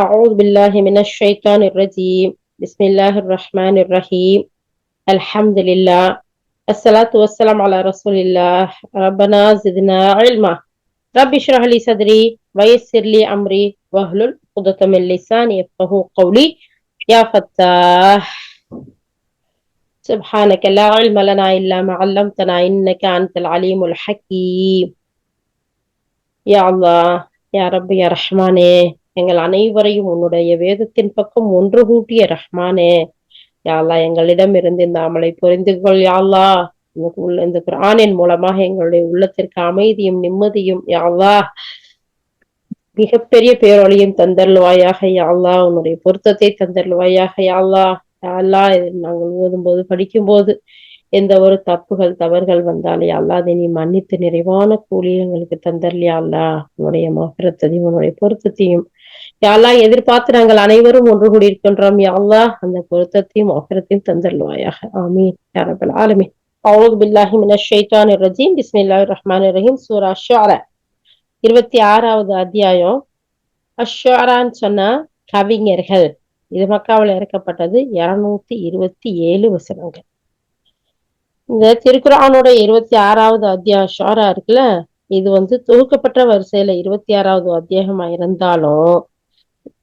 أعوذ بالله من الشيطان الرجيم. بسم الله الرحمن الرحيم. الحمد لله. الصلاة والسلام على رسول الله. ربنا زدنا علما. رب اشرح لي صدري ويسر لي أمري. واحلل عقدة من لساني يفقهوا قولي. يا فتاح. سبحانك لا علم لنا إلا ما علمتنا إنك أنت العليم الحكيم. يا الله. يا رب يا رحمانே எங்கள் அனைவரையும் உன்னுடைய வேதத்தின் பக்கம் ஒன்று கூட்டிய ரஹ்மானே. யாழ்லா எங்களிடம் இருந்து இந்த அமலை புரிந்து கொள். யாழ்லா உள்ள இந்த குரானின் மூலமாக எங்களுடைய உள்ளத்திற்கு அமைதியும் நிம்மதியும் யாழ்லா மிகப்பெரிய பேரொழியும் தந்தருள்வாயாக. யாழ்லா உன்னுடைய பொருத்தத்தை தந்தருள்வாயாக. யாழ்லா யாழ்லா நாங்கள் ஓதும்போது படிக்கும்போது எந்த ஒரு தப்புகள் தவறுகள் வந்தாலே அல்லா அதை நீ மன்னித்து நிறைவான கூலி எங்களுக்கு தந்தர்லியா அல்லா உன்னுடைய மகரத்தையும் உன்னுடைய பொருத்தத்தையும் யாழ்லா எதிர்பார்த்து நாங்கள் அனைவரும் ஒன்று கூடியிருக்கின்றோம். யாழ்லா அந்த பொருத்தத்தையும் ஆக்கிரத்தையும் தந்தல்வாயாக ஆமீன். யாரபல் ஆலமீன் அவுது பில்லாஹி மினஷ் ரஜீம் பிஸ்மில்லாஹ் ரஹ்மான் ரஹீம் சூரா ஷாரா இருபத்தி ஆறாவது அத்தியாயம். அஷ்ஷாரான்னு சொன்னா கவிஞர்கள். இது மக்காவில் இறக்கப்பட்டது இருநூத்தி இருபத்தி ஏழு வசனங்கள். இந்த திருக்குறானோட இருபத்தி ஆறாவது அத்தியாயம் ஷாரா இருக்குல்ல இது வந்து தொகுக்கப்பட்ட வரிசையில இருபத்தி ஆறாவது அத்தியாயமா இருந்தாலும்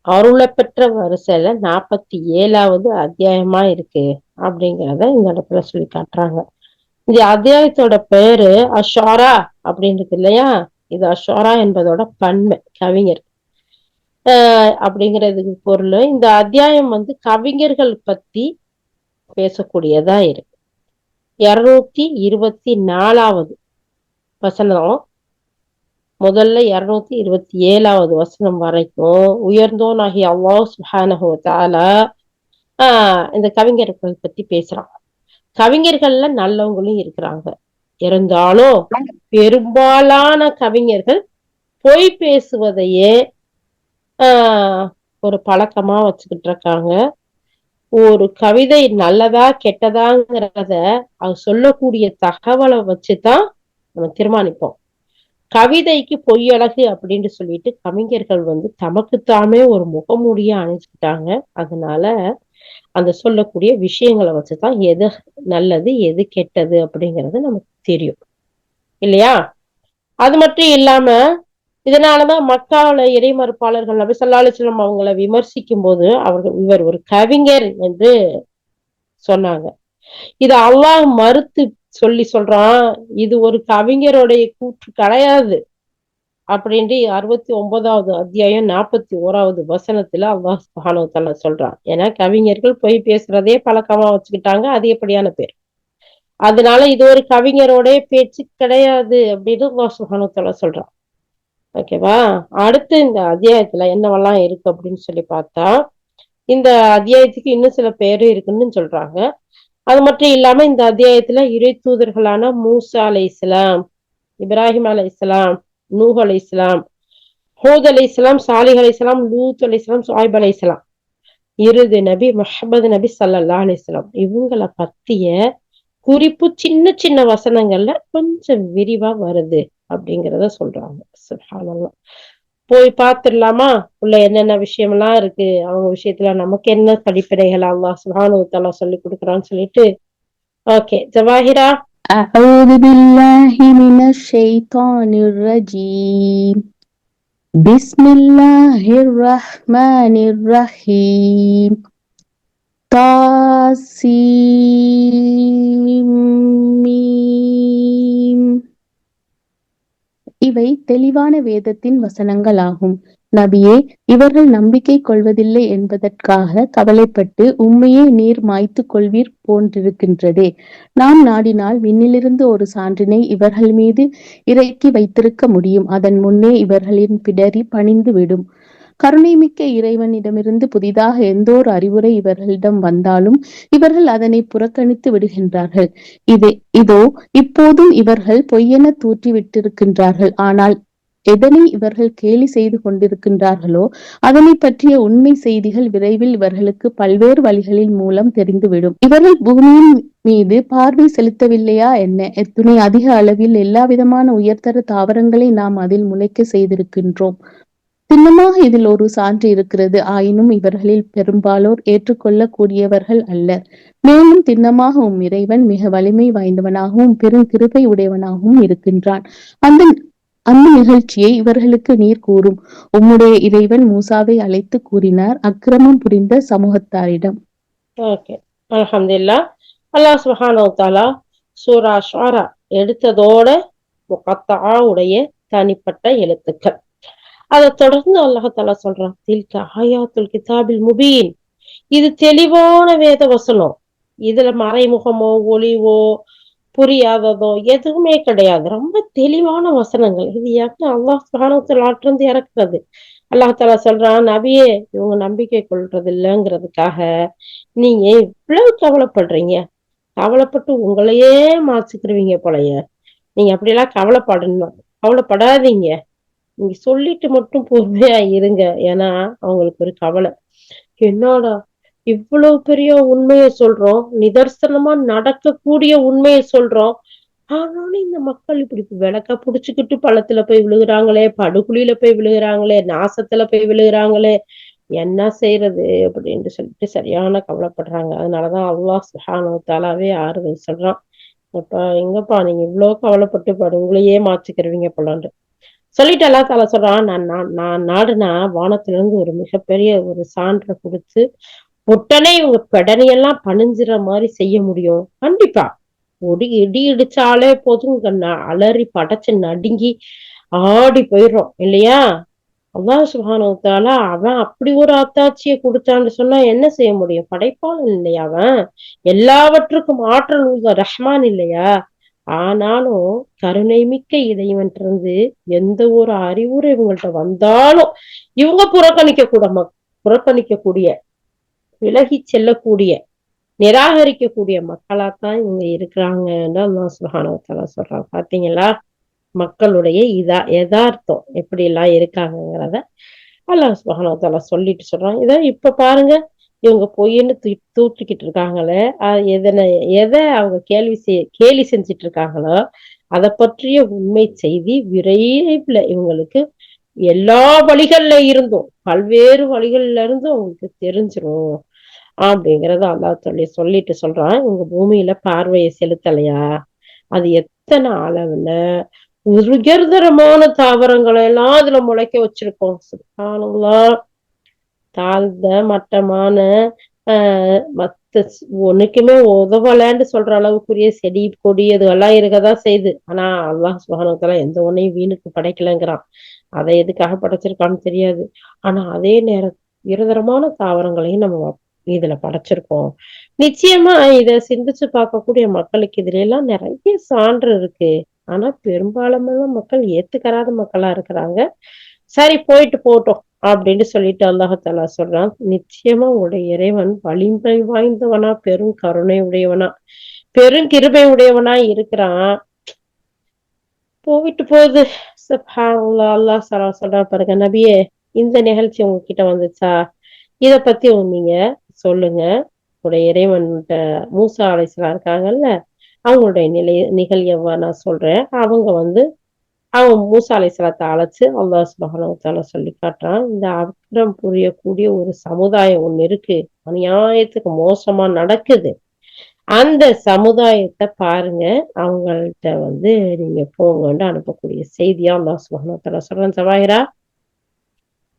அருளை பெற்ற வரிசையில நாற்பத்தி ஏழாவது அத்தியாயமா இருக்கு அப்படிங்கிறத இந்த இடத்துல சொல்லி காட்டுறாங்க. இந்த அத்தியாயத்தோட பேரு அஷோரா அப்படின்னு இருக்கு இல்லையா? இது அஷோரா என்பதோட பன்மை கவிஞர். ஆஹ் அப்படிங்கிறதுக்கு பொருள். இந்த அத்தியாயம் வந்து கவிஞர்கள் பத்தி பேசக்கூடியதா இருக்கு. இருநூத்தி இருபத்தி நாலாவது வசனம். முதல்ல இருநூத்தி இருபத்தி ஏழாவது வசனம் வரைக்கும் உயர்ந்தோன் ஆகிய அல்லாஹ் சுஹானஹோ தாலா ஆஹ் இந்த கவிஞர்கள் பத்தி பேசுறாங்க. கவிஞர்கள்ல நல்லவங்களும் இருக்கிறாங்க. இருந்தாலும் பெரும்பாலான கவிஞர்கள் பொய் பேசுவதையே ஆஹ் ஒரு பழக்கமா வச்சுக்கிட்டு இருக்காங்க. ஒரு கவிதை நல்லதா கெட்டதாங்கிறத அது சொல்லக்கூடிய தகவலை வச்சுதான் நம்ம தீர்மானிப்போம். கவிதைக்கு பொய்யழகு அப்படின்னு சொல்லிட்டு கவிஞர்கள் வந்து தமக்குத்தாமே ஒரு முகமூடிய அணிஞ்சுக்கிட்டாங்க. அதனால அந்த சொல்லக்கூடிய விஷயங்களை வச்சுதான் எது நல்லது எது கெட்டது அப்படிங்கிறது நமக்கு தெரியும். இல்லையா? அது மட்டும் இல்லாம இதனாலதான் மக்கால இறைமறுப்பாளர்கள் நபி சொல்லா அவங்களை அவங்கள விமர்சிக்கும் போது அவர்கள் இவர் ஒரு கவிஞர் என்று சொன்னாங்க. இது அல்லாஹ் மறுத்து சொல்லி சொல்றான் இது ஒரு கவிஞருடைய கூற்று கிடையாது. அப்படின்ட்டு அறுபத்தி ஒன்பதாவது அத்தியாயம் நாற்பத்தி ஓராவது வசனத்துல அல்லாஹ் சுஹானுவத்தால சொல்றான். ஏன்னா கவிஞர்கள் போய் பேசுறதே பழக்கமா வச்சுக்கிட்டாங்க அதிகப்படியான பேர்? அதனால இது ஒரு கவிஞரோட பேச்சு கிடையாது அப்படின்னு அல்லாஹ் சுஹானுவத்தால சொல்றான். ஓகேவா அடுத்து இந்த அத்தியாயத்துல என்னவெல்லாம் இருக்கு அப்படின்னு சொல்லி பார்த்தா இந்த அத்தியாயத்துக்கு இன்னும் சில பேரு இருக்குன்னு சொல்றாங்க. அது மட்டும் இல்லாம இந்த அத்தியாயத்துல இறை தூதர்களான மூசா அலை இஸ்லாம் இப்ராஹிம் அலை இஸ்லாம் நூஹ் அலை இஸ்லாம் ஹூத் அலை இஸ்லாம் சாலிஹ் அலை இஸ்லாம் லூத் அலை இஸ்லாம் சாஹிப் அலை இஸ்லாம் இறுதி நபி முஹம்மது நபி சல்லா அலி இஸ்லாம் இவங்களை பத்திய குறிப்பு சின்ன சின்ன வசனங்கள்ல கொஞ்சம் விரிவா வருது அப்படிங்கிறத சொல்றாங்க. சுஹானல்லாம் போய் பார்த்துடலாமா உள்ள என்னென்ன விஷயம்லாம் இருக்கு அவங்க விஷயத்துல நமக்கு என்ன படிப்பினைகள் அல்லாஹ் சுஹானு தலா சொல்லி கொடுக்குறான்னு சொல்லிட்டு ஓகே ஜவாஹிரா أعوذ بالله من الشيطان الرجيم بسم الله الرحمن الرحيم தாசீம் இவை தெளிவான வேதத்தின் வசனங்களாகும். நபியே இவர்கள் நம்பிக்கை கொள்வதில்லை என்பதற்காக கவலைப்பட்டு உண்மையே நீர் மாய்த்து கொள்வீர் போன்றிருக்கின்றதே. நாம் நாடினால் விண்ணிலிருந்து ஒரு சான்றினை இவர்கள் மீது இறக்கி வைத்திருக்க முடியும். அதன் முன்னே இவர்களின் பிடரி பணிந்து விடும் கருணைமிக்க இறைவனிடமிருந்து புதிதாக எந்த ஒரு அறிவுரை இவர்களிடம் வந்தாலும் இவர்கள் அதனை புறக்கணித்து விடுகின்றார்கள். இது இதோ இப்போதும் இவர்கள் பொய்யென தூற்றி விட்டிருக்கின்றார்கள் ஆனால் எதனை இவர்கள் கேலி செய்து கொண்டிருக்கின்றார்களோ அதனை பற்றிய உண்மை செய்திகள் விரைவில் இவர்களுக்கு பல்வேறு வழிகளின் மூலம் தெரிந்துவிடும். இவர்கள் பூமியின் மீது பார்வை செலுத்தவில்லையா என்ன? எத்துணை அதிக அளவில் எல்லா விதமான உயர்தர தாவரங்களை நாம் அதில் முளைக்க செய்திருக்கின்றோம். சின்னமாக இதில் ஒரு சான்று இருக்கிறது. ஆயினும் இவர்களில் பெரும்பாலோர் ஏற்றுக்கொள்ளக்கூடியவர்கள் அல்ல மேலும் திண்ணமாக உம் இறைவன் மிக வலிமை வாய்ந்தவனாகவும் பெரும் கிருபை உடையவனாகவும் இருக்கின்றான். அந்த அந்த நிகழ்ச்சியை இவர்களுக்கு நீர் கூறும். உம்முடைய இறைவன் மூசாவை அழைத்து கூறினார். அக்கிரமம் புரிந்த சமூகத்தாரிடம். ஓகே. அல்லாஹ் சுப்ஹானஹு தஆலா சூரா ஷாரா எடுத்ததோட உடைய தனிப்பட்ட எழுத்துக்கள். அதை தொடர்ந்து அல்லாஹ் சொல்றான் தில்க ஆயாத்துல் கிதாபில் முபீன். இது தெளிவான வேத வசனம். இதுல மறைமுகமோ ஒளிவோ புரியாததோ எதுவுமே கிடையாது. ரொம்ப தெளிவான வசனங்கள். இது யாருக்கு அல்லாஹ் சுப்ஹானஹு ஆற்றிருந்து இறக்குறது? அல்லாஹ் சொல்றான் நபியே இவங்க நம்பிக்கை கொள்றது இல்லைங்கிறதுக்காக நீங்க இவ்வளவு கவலைப்படுறீங்க. கவலைப்பட்டு உங்களையே மாச்சுக்கிருவீங்க போலயே. நீங்க அப்படியெல்லாம் கவலைப்படணும் கவலைப்படாதீங்க. நீங்க சொல்லிட்டு மட்டும் பொறுமையா இருங்க. ஏன்னா அவங்களுக்கு ஒரு கவலை. என்னடா இவ்வளவு பெரிய உண்மையை சொல்றோம். நிதர்சனமா நடக்கக்கூடிய உண்மையை சொல்றோம். ஆனாலும் இந்த மக்கள் இப்படி விளக்க புடிச்சுக்கிட்டு பள்ளத்துல போய் விழுகுறாங்களே படுகுழியில போய் விழுகுறாங்களே நாசத்துல போய் விழுகுறாங்களே என்ன செய்யறது அப்படின்னு சொல்லிட்டு சரியான கவலைப்படுறாங்க. அதனாலதான் அவ்வளோ சுஹானு ஆறுதல் சொல்றான். அப்ப எங்கப்பா நீங்க இவ்வளவு கவலைப்பட்டு பாரு உங்களையே மாற்றிக்கிறவீங்க போலான்ட்டு. சொல்லிட்டு அல்லா தாலா சொல்றான் நான் நான் நான் நாடுனா வானத்துல இருந்து ஒரு மிகப்பெரிய ஒரு சான்றை கொடுத்து உடனே இவங்க பெடனையெல்லாம் பணிஞ்சுற மாதிரி செய்ய முடியும். கண்டிப்பா. ஒடி இடி இடிச்சாலே போதும். அலறி படைச்சு நடுங்கி ஆடி போயிடும் இல்லையா? அதான் சுப்ஹானஹு அவன் அப்படி ஒரு அத்தாட்சியை கொடுத்தான்னு சொன்னா என்ன செய்ய முடியும்? படைப்பாளன் இல்லையா அவன்? எல்லாவற்றுக்கும் ஆற்றல் உள்ள ரஹ்மான் இல்லையா? ஆனாலும் கருணை மிக்க எந்த ஒரு அறிவுரை இவங்கள்ட்ட வந்தாலும் இவங்க புறக்கணிக்க கூட மக்- புறக்கணிக்கக்கூடிய விலகி செல்லக்கூடிய நிராகரிக்கக்கூடிய மக்களாத்தான் இவங்க இருக்கிறாங்கன்னு அல்லாஹ் சுப்ஹானஹு சொல்றாங்க பாத்தீங்களா? மக்களுடைய இதா யதார்த்தம் எப்படி எல்லாம் இருக்காங்கங்கிறத அல்லாஹ் சுப்ஹானஹு சொல்லிட்டு சொல்றாங்க இதான் இப்ப பாருங்க. இவங்க பொய்ன்னு தூ தூற்றிக்கிட்டு இருக்காங்களே எதனை எதை அவங்க கேள்வி செய் கேலி செஞ்சிட்டு இருக்காங்களோ அதை பற்றிய உண்மை செய்தி விரைவில் இவங்களுக்கு எல்லா வழிகள்ல இருந்தும் பல்வேறு வழிகள்ல இருந்தும் அவங்களுக்கு தெரிஞ்சிடும் அப்படிங்கறத அல்லா சொல்லி சொல்லிட்டு சொல்றான். இவங்க பூமியில பார்வையை செலுத்தலையா? அது எத்தனை அளவுல உயர்தரமான தாவரங்களை எல்லாம் அதுல முளைக்க வச்சிருக்கோம். சுத்தானுங்களா தாழ்ந்த மட்டமான ஆஹ் மத்த ஒண்ணுக்குமே உதவலன்னு சொல்ற அளவுக்குரிய செடி கொடி இதுவெல்லாம் இருக்கதான் செய்யுது ஆனா அல்லாஹ் சுப்ஹானஹு எந்த ஒன்னையும் வீணுக்கு படைக்கலைங்கிறான். அதை எதுக்காக படைச்சிருக்கான்னு தெரியாது. ஆனா அதே நேர இருதரமான தாவரங்களையும் நம்ம வ- இதுல படைச்சிருக்கோம். நிச்சயமா இத சிந்திச்சு பார்க்கக்கூடிய மக்களுக்கு இதுல எல்லாம் நிறைய சான்று இருக்கு. ஆனா பெரும்பாலான மக்கள் ஏத்துக்கராத மக்களா இருக்கிறாங்க. சரி போயிட்டு போட்டோம் அப்படின்னு சொல்லிட்டு அல்லாஹாலா சொல்றான். நிச்சயமா உடைய இறைவன் வலிமை வாய்ந்தவனா பெரும் கருணை உடையவனா பெரும் கிருபை உடையவனா இருக்கிறான். போயிட்டு போகுது. அல்லா சலா சொல்றா பாருங்க நபியே இந்த நிகழ்ச்சி உங்ககிட்ட வந்துச்சா? இத பத்தி நீங்க சொல்லுங்க. உடைய இறைவன்கிட்ட மூசா அலைசலா இருக்காங்கல்ல அவங்களுடைய நிலை நிகழ்வா நான் சொல்றேன். அவங்க வந்து அவன் மூசா சலத்தை அழைச்சு அல்லா சுபகனத்தால சொல்லி காட்டுறான். இந்த அக்கிரம் புரியக்கூடிய ஒரு சமுதாயம் ஒண்ணு இருக்கு. அநியாயத்துக்கு மோசமா நடக்குது. அந்த சமுதாயத்தை பாருங்க. அவங்கள்ட்ட வந்து நீங்க போங்கன்னு அனுப்பக்கூடிய செய்தியா அல்லா சுபகனத்தால சொல்றேன். சவாயிரா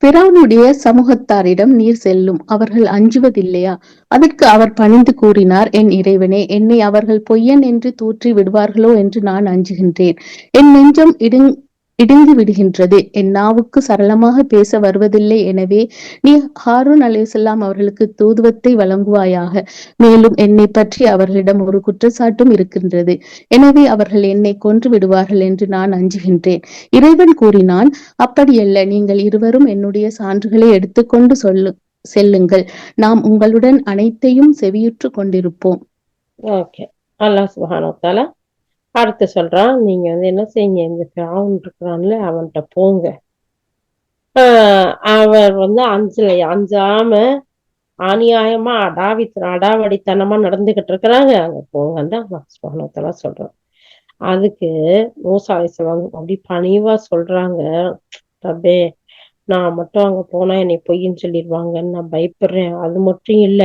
பிறவுனுடைய சமூகத்தாரிடம் நீர் செல்லும். அவர்கள் அஞ்சுவதில்லையா? அதற்கு அவர் பணிந்து கூறினார் என் இறைவனே என்னை அவர்கள் பொய்யன் என்று தூற்றி விடுவார்களோ என்று நான் அஞ்சுகின்றேன். என் நெஞ்சம் இடுங் இடிந்து விடுகின்றது. என் நாவுக்கு சரளமாக பேச வருவதில்லை எனவே நீ ஹாரூன் அலேசல்லாம் அவர்களுக்கு தூதுவத்தை வழங்குவாயாக. மேலும் என்னை பற்றி அவர்களிடம் ஒரு குற்றச்சாட்டும் இருக்கின்றது. எனவே அவர்கள் என்னை கொன்று விடுவார்கள் என்று நான் அஞ்சுகின்றேன். இறைவன் கூறினான் அப்படியல்ல நீங்கள் இருவரும் என்னுடைய சான்றுகளை எடுத்துக்கொண்டு சொல்லு செல்லுங்கள். நாம் உங்களுடன் அனைத்தையும் செவியுற்று கொண்டிருப்போம். ஓகே. அல்லாஹ் சுபஹானஹு வ தஆலா அடுத்து சொல்றான் நீங்க வந்து என்ன செய்யுங்க இந்த ஃபிரௌன் இருக்கிறான்ல அவன்கிட்ட போங்க. ஆஹ் அவர் வந்து அஞ்சல அஞ்சாம அநியாயமா அடாவி அடாவடித்தனமா நடந்துகிட்டு இருக்கிறாங்க. அங்க போங்கன்னு அல்லாஹ் சுப்ஹானஹு சொல்றான். அதுக்கு மூசா அப்படி பணிவா சொல்றாங்க. ரப்பே நான் மட்டும் அங்க போனா என்னை பொய்ன்னு சொல்லிடுவாங்கன்னு நான் பயப்படுறேன். அது மட்டும் இல்ல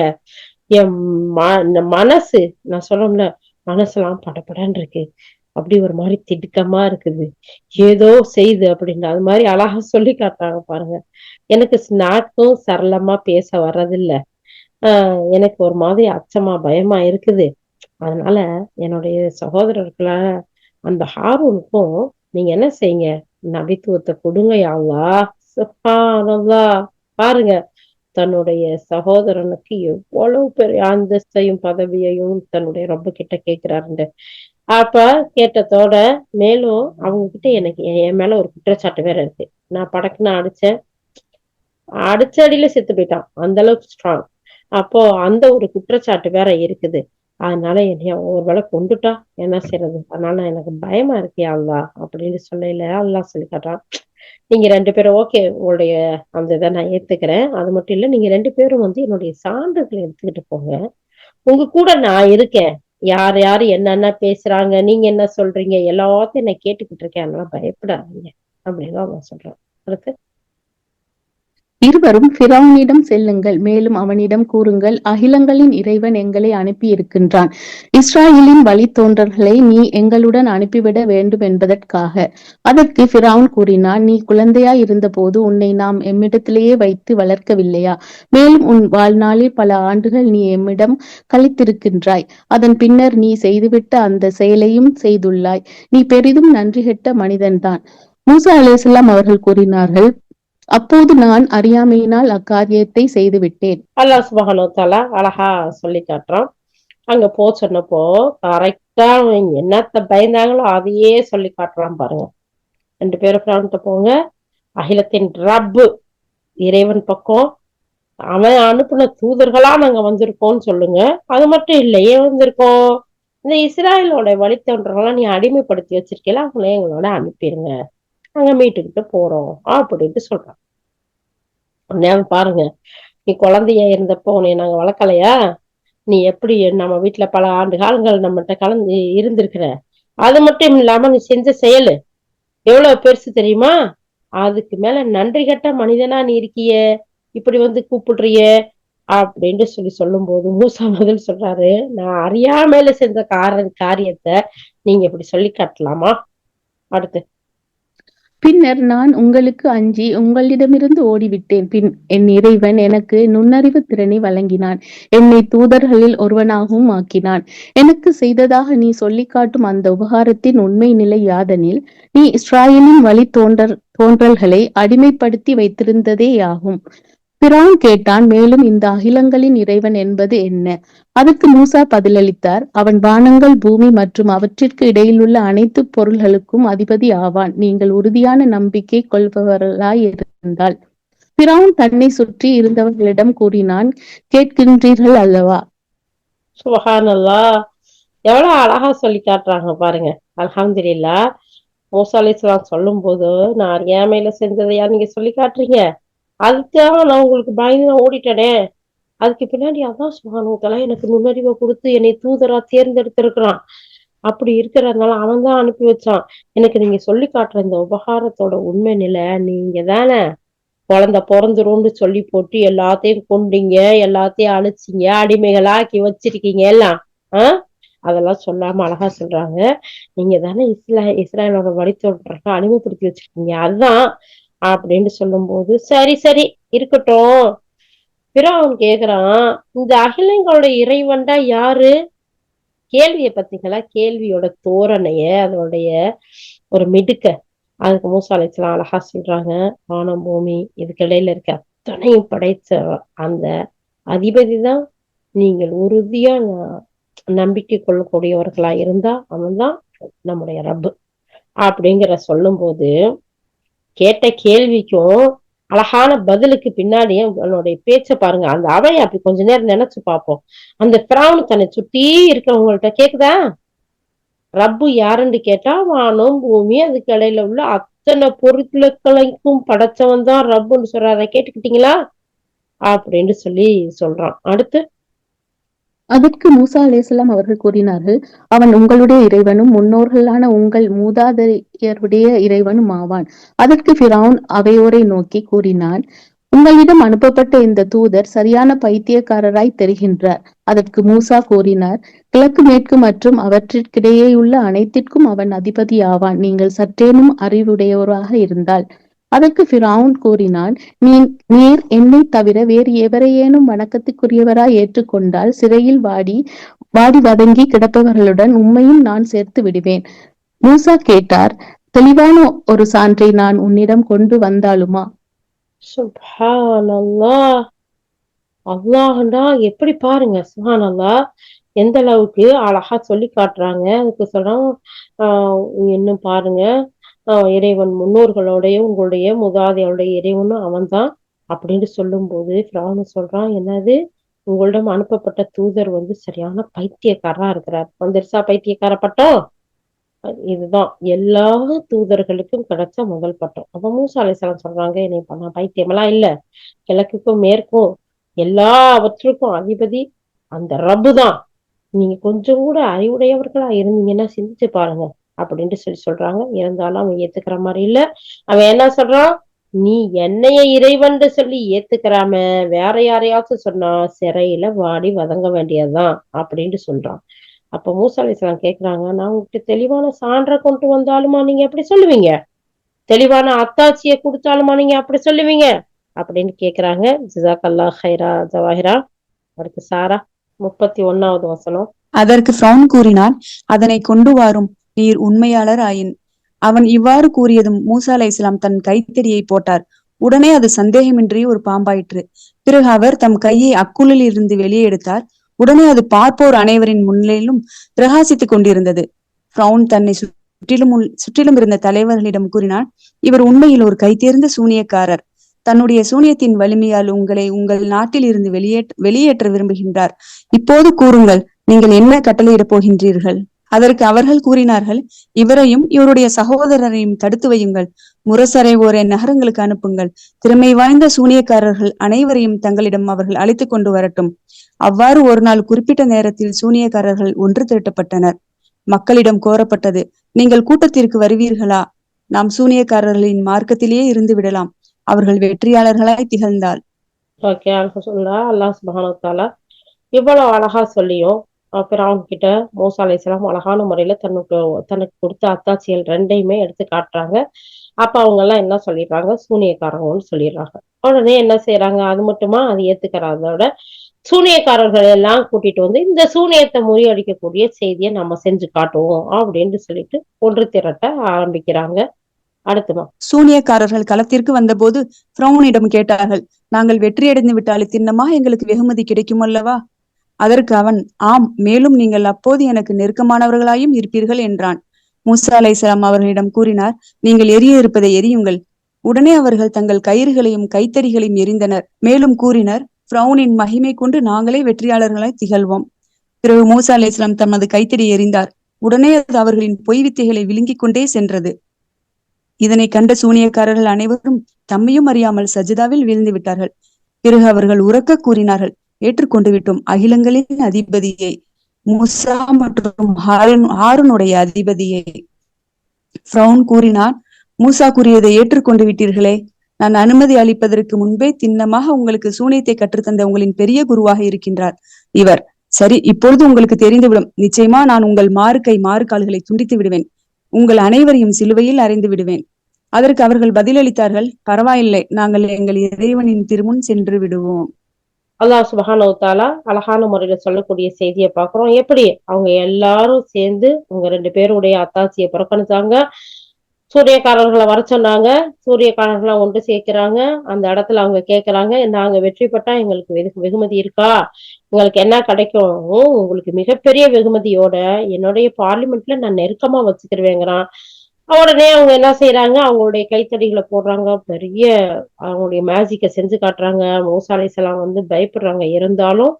என் ம மனசு நான் சொல்றோம்ல மனசெல்லாம் படபடன்னு இருக்கு. அப்படி ஒரு மாதிரி திடுக்கமா இருக்குது. ஏதோ செய்து அப்படின்னு அது மாதிரி அழகா சொல்லி காட்டாங்க பாருங்க. எனக்கு நாட்டும் சரளமா பேச வர்றதில்ல. ஆஹ் எனக்கு ஒரு மாதிரி அச்சமா பயமா இருக்குது. அதனால என்னுடைய சகோதரர்களை அந்த ஹாரூனுக்கும் நீங்க என்ன செய்யுங்க? நபித்துவத்தை கொடுங்க யாவா சுஹானல்லா பாருங்க. தன்னுடைய சகோதரனுக்கு எவ்வளவு பெரிய அந்தஸ்தையும் பதவியையும் தன்னுடைய ரொம்ப கிட்ட கேட்கிறாருண்டு அப்ப கேட்டதோட மேலும் அவங்க கிட்ட எனக்கு என் மேல ஒரு குற்றச்சாட்டு வேற இருக்கு. நான் படக்குன்னு அடிச்சேன். அடிச்ச அடியில செத்து போயிட்டான். அந்த அளவுக்கு ஸ்ட்ராங் அப்போ அந்த ஒரு குற்றச்சாட்டு வேற இருக்குது. அதனால என்னைய ஒரு வேளை கொண்டுட்டா? என்ன செய்யறது அதனால எனக்கு பயமா இருக்கே அல்லா அப்படின்னு சொல்லல அல்லா சொல்லி காட்டான் நீங்க ரெண்டு பேரும் ஓகே உங்களுடைய அந்த இதை நான் ஏத்துக்கிறேன். அது மட்டும் இல்ல நீங்க ரெண்டு பேரும் வந்து என்னுடைய சான்றுகளை எடுத்துக்கிட்டு போங்க. உங்க கூட நான் இருக்கேன். யார் யாரு என்னென்ன பேசுறாங்க நீங்க என்ன சொல்றீங்க எல்லாத்தையும் நான் கேட்டுக்கிட்டு இருக்கேன். அதெல்லாம் பயப்படாதீங்க. அப்படின்னு அவங்க சொல்றான். அடுத்து? இருவரும் பிறவுனிடம் செல்லுங்கள் மேலும் அவனிடம் கூறுங்கள் அகிலங்களின் இறைவன் எங்களை அனுப்பி இருக்கின்றான் இஸ்ராயலின் வழித்தோன்றல்களை நீ எங்களுடன் அனுப்பிவிட வேண்டும் என்பதற்காக அதற்கு பிராவுன் கூறினான் நீ குழந்தையா இருந்தபோது உன்னை நாம் எம்மிடத்திலேயே வைத்து வளர்க்கவில்லையா? மேலும் உன் வாழ்நாளில் பல ஆண்டுகள் நீ எம்மிடம் கழித்திருக்கின்றாய். அதன் பின்னர் நீ செய்துவிட்ட அந்த செயலையும் செய்துள்ளாய். நீ பெரிதும் நன்றி கெட்ட மனிதன்தான். மூசா அலிஸ்லாம் அவர்கள் கூறினார்கள் அப்போது நான் அறியாமையினால் அக்காரியத்தை செய்து விட்டேன் அல்லா சுபகனோ தாலா அழகா சொல்லி காட்டுறான். அங்க போ சொன்னப்போ கரெக்டா என்னத்த பயந்தாங்களோ அதையே சொல்லி காட்டுறான் பாருங்க. ரெண்டு பேரும் பிரான்ட்ட போங்க. அகிலத்தின் ரப்பு இறைவன் பக்கம். அவன் அனுப்புன தூதர்களா நாங்க வந்திருக்கோம்னு சொல்லுங்க. அது மட்டும் இல்லை ஏன் வந்திருக்கோம்? இந்த இஸ்ராயலோட வழித்தோன்றலாம் நீ அடிமைப்படுத்தி வச்சிருக்கல அவங்கள எங்களோட அனுப்பிடுங்க நாங்க மீட்டுக்கிட்டு போறோம் அப்படின்ட்டு சொல்றான். உடனே பாருங்க நீ குழந்தைய இருந்தப்போ உன்னை நாங்க வளர்க்கலையா? நீ எப்படி நம்ம வீட்டுல பல ஆண்டு காலங்கள் நம்மகிட்ட கலந்து இருந்திருக்கிற? அது மட்டும் இல்லாம நீ செஞ்ச செயல் எவ்வளவு பெருசு தெரியுமா? அதுக்கு மேல நன்றி கட்ட மனிதனா நீ இருக்கிய இப்படி வந்து கூப்பிடுறிய அப்படின்ட்டு சொல்லி சொல்லும் போது மூசா பதில் சொல்றாரு நான் அறியாமையில செஞ்ச கார காரியத்தை நீங்க இப்படி சொல்லி காட்டலாமா? அடுத்து பின்னர் நான் உங்களுக்கு அஞ்சி உங்களிடமிருந்து ஓடிவிட்டேன். பின் என் இறைவன் எனக்கு நுண்ணறிவு திறனை வழங்கினான். என்னை தூதர்களில் ஒருவனாகவும் ஆக்கினான். எனக்கு செய்ததாக நீ சொல்லி காட்டும் அந்த உபகாரத்தின் உண்மை நிலை யாதனில் நீ இஸ்ராயலின் வழி தோன்றல் தோன்றல்களை அடிமைப்படுத்தி வைத்திருந்ததேயாகும். பிரான் கேட்டான் மேலும் இந்த அகிலங்களின் இறைவன் என்பது என்ன? அதற்கு மூசா பதிலளித்தார் அவன் வானங்கள் பூமி மற்றும் அவற்றிற்கு இடையிலுள்ள அனைத்து பொருள்களுக்கும் அதிபதி ஆவான். நீங்கள் உறுதியான நம்பிக்கை கொள்பவர்களாய் இருந்தால் பிரான் தன்னை சுற்றி இருந்தவர்களிடம் கூறினான் கேட்கின்றீர்கள் அல்லவா? சுபஹானல்லா எவ்வளவு அழகா சொல்லி காட்டுறாங்க பாருங்க. அல்ஹம்துலில்லா மூசா அலிஸ்லாம் சொல்லும் போது நான் அறியாமையில செஞ்சதையா நீங்க சொல்லி காட்டுறீங்க? அதுக்காக நான் உங்களுக்கு பயந்து நான் ஓடிட்டேனே. அதுக்கு பின்னாடி அதான் சுகானுத்தலா எனக்கு நுண்ணறிவை கொடுத்து என்னை தூதரா தேர்ந்தெடுத்திருக்கிறான். அப்படி இருக்கிறதுனால அவன் தான் அனுப்பி வச்சான். எனக்கு நீங்க சொல்லி காட்டுற இந்த உபகாரத்தோட உண்மை நிலை நீங்க தானே குழந்த பிறந்துரும்னு சொல்லி போட்டு எல்லாத்தையும் கொண்டீங்க எல்லாத்தையும் அழிச்சிங்க அடிமைகளாக்கி வச்சிருக்கீங்க எல்லாம். ஆஹ் அதெல்லாம் சொல்லாம அழகா சொல்றாங்க. நீங்க தானே இஸ்ரா இஸ்ராயலோட வழித்தோன்றக்க அடிமைப்படுத்தி வச்சிருக்கீங்க. அதுதான் அப்படின்னு சொல்லும் போது சரி சரி இருக்கட்டும். பிறகு அவன் கேக்குறான் இந்த அகிலங்களோட இறைவன்டா யாரு? கேள்விய பத்திங்களா கேள்வியோட தோரணைய அதனுடைய ஒரு மிடுக்க. அதுக்கு மூசாலைச்சலாம் அழகா சொல்றாங்க வானம் பூமி இதுக்கு இடையில இருக்க அத்தனையும் படைத்த அந்த அதிபதி தான் நீங்கள். உறுதியா நம்பிக்கை கொள்ளக்கூடியவர்களா இருந்தா அவன் தான் நம்முடைய ரப்பு. அப்படிங்கிற சொல்லும் போது கேட்ட கேள்விக்கும் அழகான பதிலுக்கு பின்னாடி அவனுடைய பேச்ச பாருங்க. அந்த அவையை அப்படி கொஞ்ச நேரம் நினைச்சு பார்ப்போம். அந்த பிராவணு தன்னை சுட்டி இருக்கிறவங்கள்ட்ட கேக்குதா? ரப்பு யாருன்னு கேட்டா வானம் பூமி அதுக்கு இடையில உள்ள அத்தனை பொருட்களுக்கும் படைச்சவன் தான் ரப்புன்னு சொல்றார. கேட்டுக்கிட்டீங்களா? அப்படின்னு சொல்லி சொல்றான். அடுத்து அதற்கு மூசா அலேசலாம் அவர்கள் கூறினார்கள் அவன் உங்களுடைய இறைவனும் முன்னோர்களான உங்கள் மூதாதையருடைய இறைவனும் ஆவான். அதற்கு பிராவுன் அவையோரை நோக்கி கூறினான் உங்களிடம் அனுப்பப்பட்ட இந்த தூதர் சரியான பைத்தியக்காரராய் தெரிகின்றார். அதற்கு மூசா கூறினார் கிழக்கு மேற்கு மற்றும் அவற்றிற்கிடையே உள்ள அனைத்திற்கும் அவன் அதிபதி ஆவான் நீங்கள் சற்றேனும் அறிவுடையவராக இருந்தால் அதற்கு ஃபிரௌன் கூறினான் நீ நீர் என்னை தவிர வேறு எவரையேனும் வணக்கத்துக்குரியவராய் ஏற்றுக்கொண்டால் சிறையில் வாடி வாடி வதங்கி கிடப்பவர்களுடன் உண்மையும் நான் சேர்த்து விடுவேன். மூசா கேட்டார் தெளிவான ஒரு சான்றை நான் உன்னிடம் கொண்டு வந்தாலுமா? சுப்ஹானல்லாஹ். அல்லாஹ்டா எப்படி பாருங்க சுப்ஹானல்லாஹ். எந்த அளவுக்கு அழகா சொல்லி காட்டுறாங்க அதுக்கு சொல்றோம் ஆஹ் இன்னும் பாருங்க. இறைவன் முன்னோர்களுடைய உங்களுடைய முதாதையோடைய இறைவனும் அவன்தான் அப்படின்னு சொல்லும்போது ஃபிரௌன் சொல்றான் என்னது? உங்களிடம் அனுப்பப்பட்ட தூதர் வந்து சரியான பைத்தியக்காரரா இருக்கிறார். வந்துருச்சா பைத்தியக்கார பட்டம்? இதுதான். எல்லா தூதர்களுக்கும் கிடைச்ச முதல் பட்டம். அப்ப மூசா அலிசலாம் சொல்றாங்க என்னை பண்ண பைத்தியமெல்லாம் இல்ல. கிழக்குக்கும் மேற்கும் எல்லாவற்றுக்கும் அதிபதி அந்த ரப்பு தான் நீங்க கொஞ்சம் கூட அறிவுடையவர்களா இருந்தீங்கன்னா சிந்திச்சு பாருங்க. அப்படின்ட்டு சொல்லி சொல்றாங்க. இருந்தாலும் அவன் ஏத்துக்கிற மாதிரி இல்ல. அவன் என்ன சொல்றான்? நீ என்னைய இறைவன் சொல்லி ஏத்துக்கிறாம வேற யாரையாச்சும் சொன்னா சிறையில வாடி வதங்க வேண்டியதுதான் அப்படின்ட்டு சொல்றான். அப்ப மூசா அலிஸ்லாம் கேக்குறாங்க நான் உங்ககிட்ட தெளிவான சான்றை கொண்டு வந்தாலுமா நீங்க எப்படி சொல்லுவீங்க? தெளிவான அத்தாட்சியை கொடுத்தாலுமா நீங்க அப்படி சொல்லுவீங்க? அப்படின்னு கேக்குறாங்க. ஜிசாக்கல்லா ஹைரா ஜவாஹிரா. அடுத்து சாரா முப்பத்தி ஒன்னாவது வசனம். அதற்கு ஃப்ரௌன் கூறினார் அதனை கொண்டு வரும். நீர் உண்மையாளர் ஆயின். அவன் இவ்வாறு கூறியதும் மூசா அலை இஸ்லாம் தன் கைத்தடியை போட்டார். உடனே அது சந்தேகமின்றி ஒரு பாம்பாயிற்று. பிறகு அவர் தம் கையை அக்குளில் இருந்து வெளியே எடுத்தார். உடனே அது பார்ப்போர் அனைவரின் முன்னிலையிலும் பிரகாசித்துக் கொண்டிருந்தது. ஃப்ரௌன் தன்னை சுற்றிலும் சுற்றிலும் இருந்த தலைவர்களிடம் கூறினார் இவர் உண்மையில் ஒரு கைதேர்ந்த சூனியக்காரர். தன்னுடைய சூனியத்தின் வலிமையால் உங்களை உங்கள் நாட்டில் இருந்து வெளியேற்ற வெளியேற்ற விரும்புகின்றார். இப்போது கூறுங்கள் நீங்கள் என்ன கட்டளையிடப் போகின்றீர்கள்? அதற்கு அவர்கள் கூறினார்கள் இவரையும் இவருடைய சகோதரரையும் தடுத்து வையுங்கள். முரசரை ஓரே நகரங்களுக்கு அனுப்புங்கள். திறமை வாய்ந்த சூனியக்காரர்கள் அனைவரையும் தங்களிடம் அவர்கள் அழைத்துக் கொண்டு வரட்டும். அவ்வாறு ஒரு நாள் குறிப்பிட்ட நேரத்தில் சூனியக்காரர்கள் ஒன்று திரட்டப்பட்டனர். மக்களிடம் கோரப்பட்டது நீங்கள் கூட்டத்திற்கு வருவீர்களா? நாம் சூனியக்காரர்களின் மார்க்கத்திலேயே இருந்து விடலாம். அவர்கள் வெற்றியாளர்களாய் திகழ்ந்தால். ஓகே அல்லாஹ் சுப்ஹானஹு இவ்வளவு அழகா சொல்லியும் அப்புறம் கிட்ட மூசா அலைஹிஸ்ஸலாம் அழகான முறையில தனக்கு தனக்கு கொடுத்த அத்தாச்சியல் ரெண்டையுமே எடுத்து காட்டுறாங்க. அப்ப அவங்க எல்லாம் என்ன சொல்லிடுறாங்க? சூனியக்காரங்கன்னு சொல்லிடுறாங்க. உடனே என்ன செய்யறாங்க அது மட்டுமா? அது ஏத்துக்கிறதோட சூனியக்காரர்கள் எல்லாம் கூட்டிட்டு வந்து இந்த சூனியத்தை முறியடிக்கக்கூடிய செய்தியை நம்ம செஞ்சு காட்டுவோம் அப்படின்னு சொல்லிட்டு ஒன்று திரட்ட ஆரம்பிக்கிறாங்க. அடுத்துமா சூனியக்காரர்கள் களத்திற்கு வந்தபோது ஃப்ரௌனிடம் கேட்டார்கள் நாங்கள் வெற்றியடைந்து விட்டாலே தின்னமா? எங்களுக்கு வெகுமதி கிடைக்கும் அல்லவா அதற்கு அவன் ஆம் மேலும் நீங்கள் அப்போது எனக்கு நெருக்கமானவர்களாயும் இருப்பீர்கள் என்றான். மூசா அலைசலாம் அவர்களிடம் கூறினார் நீங்கள் எரிய இருப்பதை எரியுங்கள். உடனே அவர்கள் தங்கள் கயிறுகளையும் கைத்தறிகளையும் எரிந்தனர் மேலும் கூறினர் பிரவுனின் மகிமை கொண்டு நாங்களே வெற்றியாளர்களாய் திகழ்வோம். பிறகு மூசா அலைசலாம் தமது கைத்தறி எரிந்தார் உடனே அது அவர்களின் பொய் வித்தைகளை விழுங்கிக் கொண்டே சென்றது. இதனை கண்ட சூனியக்காரர்கள் அனைவரும் தம்மையும் அறியாமல் சஜிதாவில் வீழ்ந்து விட்டார்கள். பிறகு அவர்கள் உறக்க கூறினார்கள் ஏற்றுக்கொண்டு விட்டோம் அகிலங்களின் அதிபதியை மூசா மற்றும் ஹாரன் ஹாரனுடைய அதிபதியை. ஃப்ரௌன் கூறினார் மூசா கூறியதை ஏற்றுக்கொண்டு விட்டீர்களே நான் அனுமதி அளிப்பதற்கு முன்பே திண்ணமாக உங்களுக்கு சூனியத்தை கற்றுத்தந்த உங்களின் பெரிய குருவாக இருக்கின்றார். இவர் சரி இப்பொழுது உங்களுக்கு தெரிந்துவிடும். நிச்சயமா நான் உங்கள் மாறுகை மாறுக்கால்களை துண்டித்து விடுவேன். உங்கள் அனைவரையும் சிலுவையில் அறைந்து விடுவேன். அதற்கு அவர்கள் பதிலளித்தார்கள் பரவாயில்லை நாங்கள் எங்கள் இறைவனின் திருமுன் சென்று விடுவோம். அல்லாஹ் சுபஹானவுத்தாலா அழகான முறையில சொல்லக்கூடிய செய்தியை பார்க்குறோம். எப்படி? அவங்க எல்லாரும் சேர்ந்து உங்க ரெண்டு பேருடைய அத்தாசியை புறக்கணிச்சாங்க. சூரியக்காரர்களை வர சொன்னாங்க. சூரியக்காரர்களை ஒன்று சேர்க்கிறாங்க. அந்த இடத்துல அவங்க கேட்கறாங்க நாங்க வெற்றி பெற்றா எங்களுக்கு வெகு- வெகுமதி இருக்கா? உங்களுக்கு என்ன கிடைக்கும்? உங்களுக்கு மிகப்பெரிய வெகுமதியோட என்னுடைய பார்லிமெண்ட்ல நான் நெருக்கமா வச்சுக்கிருவேங்கிறான். உடனே அவங்க என்ன செய்யறாங்க அவங்களுடைய கைத்தடிகளை போடுறாங்க. பெரிய அவங்களுடைய மேஜிக்கை செஞ்சு காட்டுறாங்க. மூசாலைசெல்லாம் வந்து பயப்படுறாங்க. இருந்தாலும்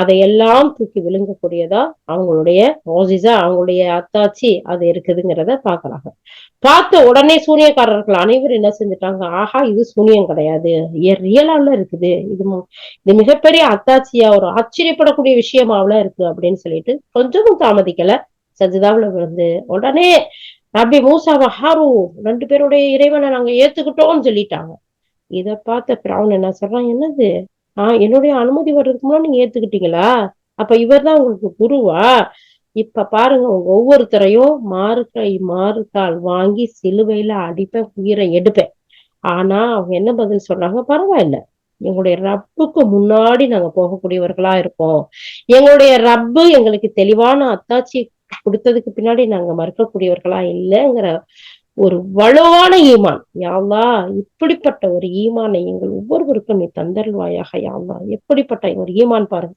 அதையெல்லாம் தூக்கி விழுங்கக்கூடியதா அவங்களுடைய மோசிஸா அவங்களுடைய அத்தாச்சி அது இருக்குதுங்கிறத பாக்குறாங்க பார்த்த உடனே சூனியக்காரர்கள் அனைவரும் என்ன செஞ்சுட்டாங்க? ஆஹா இது சூனியம் கிடையாது. ரியலால இருக்குது. இது இது மிகப்பெரிய அத்தாட்சியா ஒரு ஆச்சரியப்படக்கூடிய விஷயமாவுல இருக்கு அப்படின்னு சொல்லிட்டு கொஞ்சமும் தாமதிக்கல. சஜிதாவுல விழுந்து உடனே ரபி மூசாவை ஹாரு ரெண்டு பேருடைய இறைவனை நாங்க ஏத்துக்கிட்டோம்னு சொல்லிட்டாங்க. இத பார்த்த பிராவன் என்ன சொல்றான்? என்னது? ஆஹ் என்னுடைய அனுமதி வர்றதுக்கு முன்னாடி நீங்க ஏத்துக்கிட்டீங்களா? அப்ப இவர்தான் உங்களுக்கு குருவா? இப்ப பாருங்க உங்க ஒவ்வொருத்தரையும் மாறுக்கை கை வாங்கி சிலுவையில அடிப்பேன் உயிரை எடுப்பேன். ஆனா அவங்க என்ன பதில் சொல்றாங்க? பரவாயில்ல. எங்களுடைய ரப்புக்கு முன்னாடி நாங்க போகக்கூடியவர்களா இருக்கோம். எங்களுடைய ரப்பு எங்களுக்கு தெளிவான அத்தாட்சியை கொடுத்ததுக்கு பின்னாடி நாங்க மறுக்கக்கூடியவர்களா இல்லைங்கிற ஒரு வலுவான ஈமான். யாழ்லா இப்படிப்பட்ட ஒரு ஈமானை எங்கள் ஒவ்வொருவருக்கும் நீ தந்தருள்வாயாக யாழ்லா எப்படிப்பட்ட ஒரு ஈமான் பாருங்க.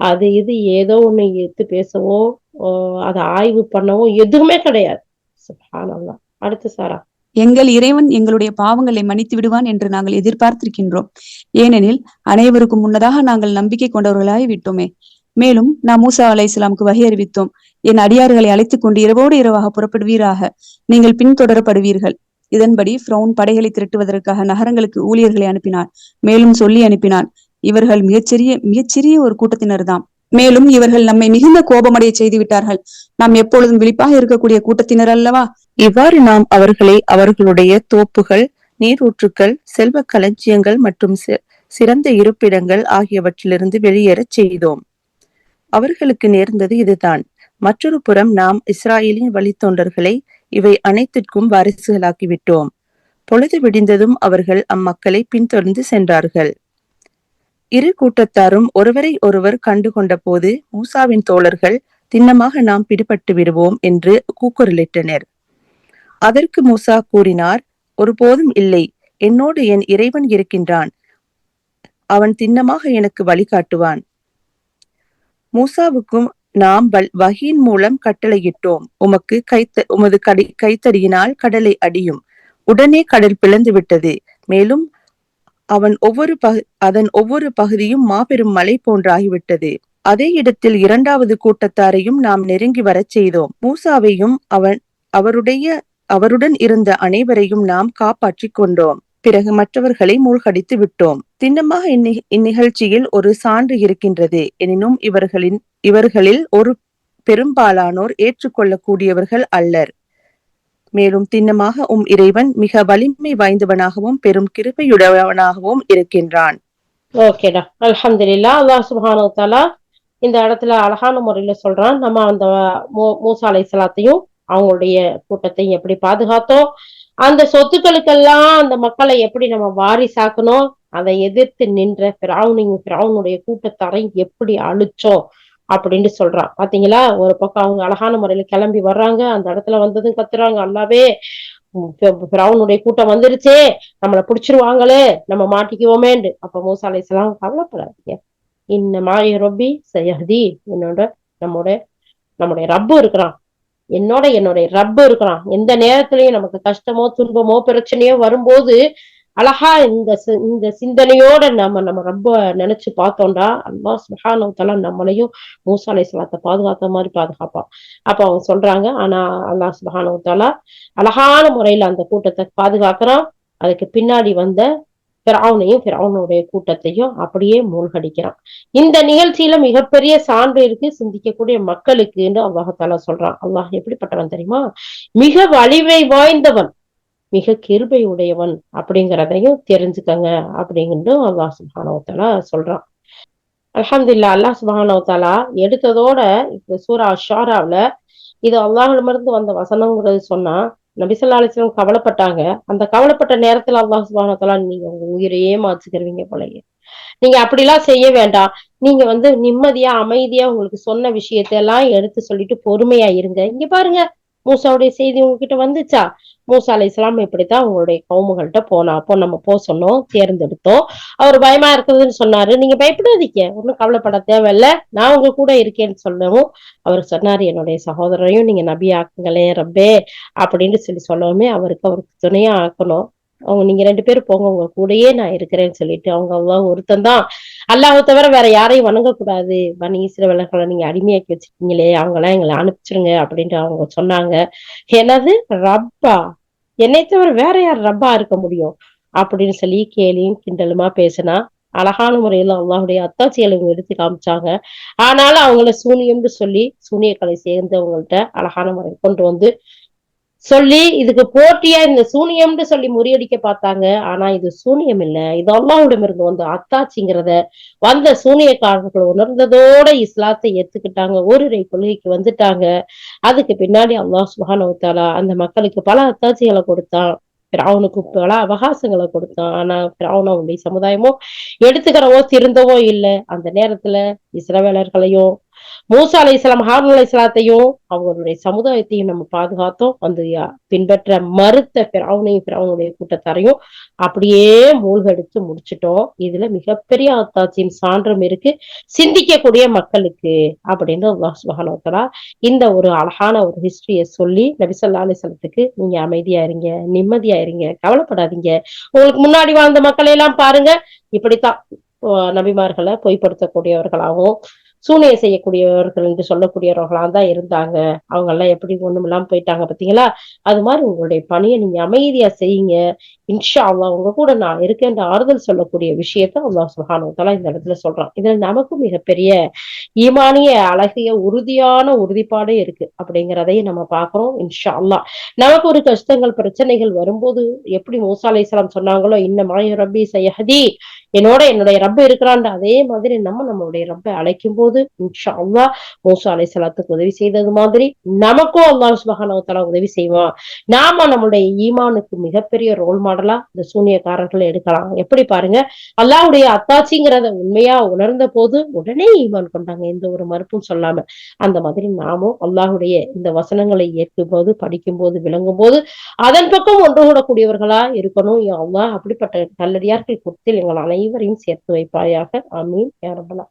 அது இது ஏதோ ஒண்ணு எடுத்து பேசவோ ஓ, அதை ஆய்வு பண்ணவோ எதுவுமே கிடையாது. சுப்ஹானல்லாஹ். அடுத்து சாரா. எங்கள் இறைவன் எங்களுடைய பாவங்களை மன்னித்து விடுவான் என்று நாங்கள் எதிர்பார்த்திருக்கின்றோம். ஏனெனில் அனைவருக்கும் முன்னதாக நாங்கள் நம்பிக்கை கொண்டவர்களாய் விட்டோமே மேலும் நாம் மூசா அலை இஸ்லாமுக்கு வகை அறிவித்தோம். என் அடியார்களை அழைத்துக் கொண்டு இரவோடு இரவாக புறப்படுவீராக. நீங்கள் பின்தொடரப்படுவீர்கள். இதன்படி ஃப்ரௌன் படைகளை திரட்டுவதற்காக நகரங்களுக்கு ஊழியர்களை அனுப்பினார் மேலும் சொல்லி அனுப்பினான் இவர்கள் மிகச்சிறிய மிகச்சிறிய ஒரு கூட்டத்தினர்தான் மேலும் இவர்கள் நம்மை மிகுந்த கோபமடைய செய்து விட்டார்கள் நாம் எப்பொழுதும் விழிப்பாக இருக்கக்கூடிய கூட்டத்தினர் அல்லவா? இவ்வாறு நாம் அவர்களை அவர்களுடைய தோப்புகள் நீரூற்றுக்கள் செல்வ களஞ்சியங்கள் மற்றும் சிறந்த இருப்பிடங்கள் ஆகியவற்றிலிருந்து வெளியேறச் செய்தோம். அவர்களுக்கு நேர்ந்தது இதுதான். மற்றொரு புறம் நாம் இஸ்ராயலின் வழித்தொண்டர்களை இவை அனைத்திற்கும் வாரிசுகளாக்கிவிட்டோம். பொழுது விடிந்ததும் அவர்கள் அம்மக்களை பின்தொடர்ந்து சென்றார்கள். இரு கூட்டத்தாரும் ஒருவரை ஒருவர் கண்டு கொண்ட போது மூசாவின் தோழர்கள் திண்ணமாக நாம் பிடிபட்டு விடுவோம் என்று கூக்குரலிட்டனர். அதற்கு மூசா கூறினார் ஒருபோதும் இல்லை. என்னோடு என் இறைவன் இருக்கின்றான். அவன் திண்ணமாக எனக்கு வழிகாட்டுவான். மூசாவுக்கும் நாம் வகியின் மூலம் கட்டளையிட்டோம். உமக்கு கைத்த உமது கடி கைத்தடியினால் கடலை அடியும். உடனே கடல் பிளந்து விட்டது மேலும் அவன் ஒவ்வொரு பகு அதன் ஒவ்வொரு பகுதியும் மாபெரும் மலை போன்றாகிவிட்டது. அதே இடத்தில் இரண்டாவது கூட்டத்தாரையும் நாம் நெருங்கி வரச் செய்தோம். மூசாவையும் அவன் அவருடைய அவருடன் இருந்த அனைவரையும் நாம் காப்பாற்றிக் கொண்டோம். பிறகு மற்றவர்களை மூழ்கடித்து விட்டோம். திண்ணமாக இந்நிகழ்ச்சியில் ஒரு சான்று இருக்கின்றது. எனினும் இவர்களின் இவர்களில் ஒரு பெரும்பாலானோர் ஏற்றுக்கொள்ளக்கூடியவர்கள் அல்லர். மேலும் திண்ணமாக உம் இறைவன் மிக வலிமை வாய்ந்தவனாகவும் பெரும் கிருபையுடையவனாகவும் இருக்கின்றான். ஓகேடா அல்ஹம்துலில்லா. அல்லாஹ் சுப்ஹானஹு வ இந்த இடத்துல அழகான முறையில சொல்றான். நம்ம அந்த மூ- மூசா அவங்களுடைய கூட்டத்தையும் எப்படி பாதுகாத்தோம்? அந்த சொத்துக்களுக்கெல்லாம் அந்த மக்களை எப்படி நம்ம வாரிசாக்கணும்? அதை எதிர்த்து நின்ற பிராவுனிங் பிராவுனுடைய கூட்டத்தாரையும் எப்படி அழிச்சோம்? அப்படின்னு சொல்றான். பாத்தீங்களா? ஒரு பக்கம் அவங்க அழகான முறையில கிளம்பி வர்றாங்க. அந்த இடத்துல வந்ததும் கத்துறாங்க. அல்லாவே பிராவுனுடைய கூட்டம் வந்துருச்சே. நம்மளை புடிச்சிருவாங்களே. நம்ம மாட்டிக்குவோமேண்டு அப்ப மூசா அலைஹிஸ்ஸலாம் கவலைப்படாதீங்க. இன்னமா ரொப்பி சயஹதி. என்னோட நம்மோட நம்முடைய ரப்பு இருக்கிறான். என்னோட என்னுடைய ரப்பு இருக்கிறான். எந்த நேரத்திலையும் நமக்கு கஷ்டமோ துன்பமோ பிரச்சனையோ வரும்போது அழகா இந்த சி- இந்த சிந்தனையோட நம்ம நம்ம ரொம்ப நினைச்சு பார்த்தோம்டா அல்லாஹ் சுப்ஹானஹு நம்மளையும் மூசா சலாத்தை பாதுகாத்த மாதிரி பாதுகாப்பான் அப்ப அவங்க சொல்றாங்க ஆனா அல்லா சுஹானவத்தாலா அழகான முறையில அந்த கூட்டத்தை பாதுகாக்கிறான். அதுக்கு பின்னாடி வந்த பிராவுனையும் பிராவுனுடைய கூட்டத்தையும் அப்படியே மூழ்கடிக்கிறான். இந்த நிகழ்ச்சியில மிகப்பெரிய சான்று இருக்கு சிந்திக்கக்கூடிய மக்களுக்கு அல்லாஹால சொல்றான். அல்லாஹ் எப்படிப்பட்டவன் தெரியுமா? மிக வலிமை வாய்ந்தவன் மிக கிருபை உடையவன் அப்படிங்கிறதையும் தெரிஞ்சுக்கங்க அப்படிங்கிட்டு அல்லாஹ் சுபானவத்தாலா சொல்றான். அலமதுல்லா அல்லாஹ் சுபானவத்தாலா எடுத்ததோட இப்ப சூரா ஷாராவுல இது அல்லாஹிடமிருந்து வந்த வசனங்கிறது சொன்னா நபிசல்லா அலிஸ்லாம் கவலைப்பட்டாங்க. அந்த கவலைப்பட்ட நேரத்துல அல்லாஹ் சுபானவத்தாலா நீங்க உங்க உயிரையே மாச்சுக்கிறவீங்க போலயே. நீங்க அப்படிலாம் செய்ய வேண்டாம். நீங்க வந்து நிம்மதியா அமைதியா உங்களுக்கு சொன்ன விஷயத்தையெல்லாம் எடுத்து சொல்லிட்டு பொறுமையா இருங்க. இங்க பாருங்க மூசாவுடைய செய்தி உங்ககிட்ட வந்துச்சா? மூசா அலை இஸ்லாம் இப்படித்தான் உங்களுடைய கவுமுகள்கிட்ட போனா. அப்போ நம்ம போ சொன்னோம் தேர்ந்தெடுத்தோம். அவர் பயமா இருக்குதுன்னு சொன்னாரு. நீங்க பயப்படாதீங்க. ஒன்றும் கவலைப்பட தேவையில்ல. நான் உங்க கூட இருக்கேன்னு சொல்லவும் அவர் சொன்னார் என்னுடைய சகோதரரையும் நீங்க நபி ஆக்குங்களே ரப்பே அப்படின்னு சொல்லி சொல்லவுமே அவருக்கு அவருக்கு துணையா ஆக்கணும். அவங்க நீங்க ரெண்டு பேரும் போங்க உங்க கூடயே நான் இருக்கிறேன்னு சொல்லிட்டு அவங்க அவ்வளோ ஒருத்தன் தான். அல்லாஹ் தவிர வேற யாரையும் வணங்கக்கூடாது. பனி இஸ்ரவேலர்களை நீங்க அடிமையாக்கி வச்சிருக்கீங்களே அவங்கெல்லாம் எங்களை அனுப்பிச்சிருங்க அப்படின்ட்டு அவங்க சொன்னாங்க. என்னது ரப்பா என்னை தவிர வேற யார் ரப்பா இருக்க முடியும்? அப்படின்னு சொல்லி கேலியும் கிண்டலுமா பேசினா அழகான முறையில அல்லாஹுடைய அத்தாட்சிகளை இவங்க எடுத்து காமிச்சாங்க. ஆனாலும் அவங்கள சூனியம்னு சொல்லி சூனியக்கலை சேர்ந்தவங்கள்ட்ட அழகான முறையில் கொண்டு வந்து சொல்லி இதுக்கு போட்டியா இந்த சூனியம்னு சொல்லி முறியடிக்க பார்த்தாங்க. ஆனா இது சூனியம் இல்ல. இது அல்லாஹ்விடமிருந்து வந்த அத்தாச்சிங்கிறத வந்த சூனியக்காரர்கள் உணர்ந்ததோட இஸ்லாத்தை ஏத்துக்கிட்டாங்க. ஓரிரை கொள்கைக்கு வந்துட்டாங்க. அதுக்கு பின்னாடி அல்லாஹ் சுப்ஹானஹு வ அந்த மக்களுக்கு பல அத்தாச்சிகளை கொடுத்தான். பிராவனுக்கு பல அவகாசங்களை கொடுத்தான். ஆனா பிராவுன் அவனுடைய சமுதாயமோ எடுத்துக்கிறவோ திருந்தவோ இல்லை. அந்த நேரத்துல இஸ்ரவேலர்களையும் மூசா அலை இஸ்லாம் ஹாரூன் அலை இஸ்லாத்தையும் அவங்களுடைய சமுதாயத்தையும் நம்ம பாதுகாத்தோம். அந்த பின்பற்ற மறுத்த பிராவனையும் பிராவனுடைய கூட்டத்தாரையும் அப்படியே மூழ்கடிச்சு முடிச்சிட்டோம். இதுல மிகப்பெரிய அத்தாட்சியும் சான்றும் இருக்கு. சிந்திக்கக்கூடிய மக்களுக்கு அப்படின்னு அல்லாஹ் சுப்ஹானஹு இந்த ஒரு அழகான ஒரு ஹிஸ்டரியை சொல்லி நபிசல்லா அலிஸ்லத்துக்கு நீங்க அமைதியா இருங்க நிம்மதியா இருங்க கவலைப்படாதீங்க. உங்களுக்கு முன்னாடி வாழ்ந்த மக்களை எல்லாம் பாருங்க. இப்படித்தான் நபிமார்களை பொய்ப்படுத்தக்கூடியவர்களாகவும் சூனியம் செய்யக்கூடியவர்கள் என்று சொல்லக்கூடியவர்களா தான் இருந்தாங்க. அவங்க எல்லாம் எப்படி ஒண்ணுமில்லாம போயிட்டாங்க பாத்தீங்களா? அது மாதிரி உங்களுடைய பணியை நீங்க அமைதியா செய்யுங்க. இன்ஷா அல்லா உங்க கூட நான் இருக்கேன் ஆறுதல் சொல்லக்கூடிய விஷயத்த அல்லாஹ் சுப்ஹானஹு இந்த இடத்துல சொல்றான். இதுல நமக்கும் மிகப்பெரிய ஈமானிய அழகிய உறுதியான உறுதிப்பாடே இருக்கு அப்படிங்கிறதையும் நம்ம பாக்குறோம் இன்ஷா அல்லாஹ் நமக்கு ஒரு கஷ்டங்கள் பிரச்சனைகள் வரும்போது எப்படி மூசா அலைஹிஸ்ஸலாம் சொன்னாங்களோ இன்ன மாய ரப்பி சயஹதி என்னோட என்னுடைய ரப்ப இருக்கிறான் அதே மாதிரி நம்ம நம்மளுடைய ரப்பை அழைக்கும் போது இன்ஷா அல்லா மூசா சலாத்துக்கு உதவி செய்தது மாதிரி நமக்கும் அல்லாஹ் சுப்ஹானஹு உதவி செய்வான். நாம நம்மளுடைய ஈமானுக்கு மிகப்பெரிய ரோல் மாடல் இந்த சூனியக்காரர்களை எடுக்கலாம். எப்படி பாருங்க அல்லாவுடைய அத்தாட்சிங்கிறத உண்மையா உணர்ந்த போது உடனே ஈமான் கொண்டாங்க எந்த ஒரு மறுப்பும் சொல்லாம. அந்த மாதிரி நாமும் அல்லாஹுடைய இந்த வசனங்களை ஏற்கும் போது படிக்கும் போது விளங்கும் போது அதன் பக்கம் ஒன்று கூடக்கூடியவர்களா இருக்கணும். அவ்வா அப்படிப்பட்ட நல்லடியார்கள் குறித்தில் எங்கள் அனைவரையும் சேர்த்து வைப்பாயாக. அமீன் யா ரப்பல்